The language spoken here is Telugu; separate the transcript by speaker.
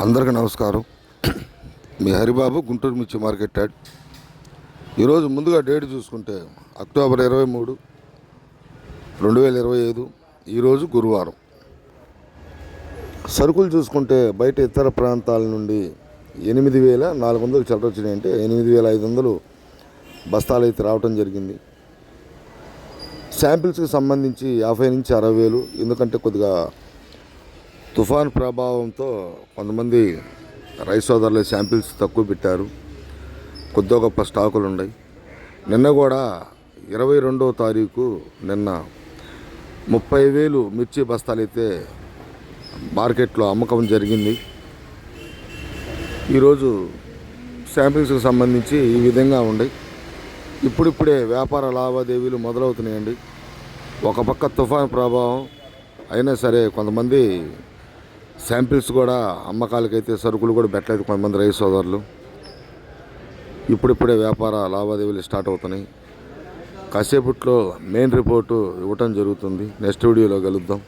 Speaker 1: అందరికీ నమస్కారం. మీ హరిబాబు గుంటూరు మిర్చి మార్కెట్ యాడ్. ఈరోజు ముందుగా డేట్ చూసుకుంటే అక్టోబర్ ఇరవై మూడు రెండు వేల ఇరవై ఐదు ఈరోజు గురువారం. సరుకులు చూసుకుంటే బయట ఇతర ప్రాంతాల నుండి ఎనిమిది వేల నాలుగు వందలు చిల్లర వచ్చినాయి అంటే ఎనిమిది వేల ఐదు వందలు బస్తాలు అయితే రావటం జరిగింది. శాంపిల్స్కి సంబంధించి యాభై నుంచి అరవై వేలు ఎందుకంటే కొద్దిగా తుఫాన్ ప్రభావంతో కొంతమంది రైస్ సోదరులు శాంపిల్స్ తక్కువ పెట్టారు. కొద్దిగా గొప్ప స్టాకులు ఉన్నాయి. నిన్న కూడా ఇరవై రెండవ తారీఖు నిన్న ముప్పై వేలు మిర్చి బస్తాలు అయితే మార్కెట్లో అమ్మకం జరిగింది. ఈరోజు శాంపిల్స్కి సంబంధించి ఈ విధంగా ఉన్నాయి ఇప్పుడిప్పుడే వ్యాపార లావాదేవీలు మొదలవుతున్నాయండి. ఒక పక్క తుఫాన్ ప్రభావం అయినా సరే కొంతమంది శాంపిల్స్ కూడా అమ్మకాలకైతే సరుకులు కూడా పెట్టలేదు కొంతమంది రైతు సోదరులు. ఇప్పుడిప్పుడే వ్యాపార లావాదేవీలు స్టార్ట్ అవుతున్నాయి. కాసేపట్లో మెయిన్ రిపోర్టు ఇవ్వటం జరుగుతుంది. నెక్స్ట్ వీడియోలో కలుద్దాం.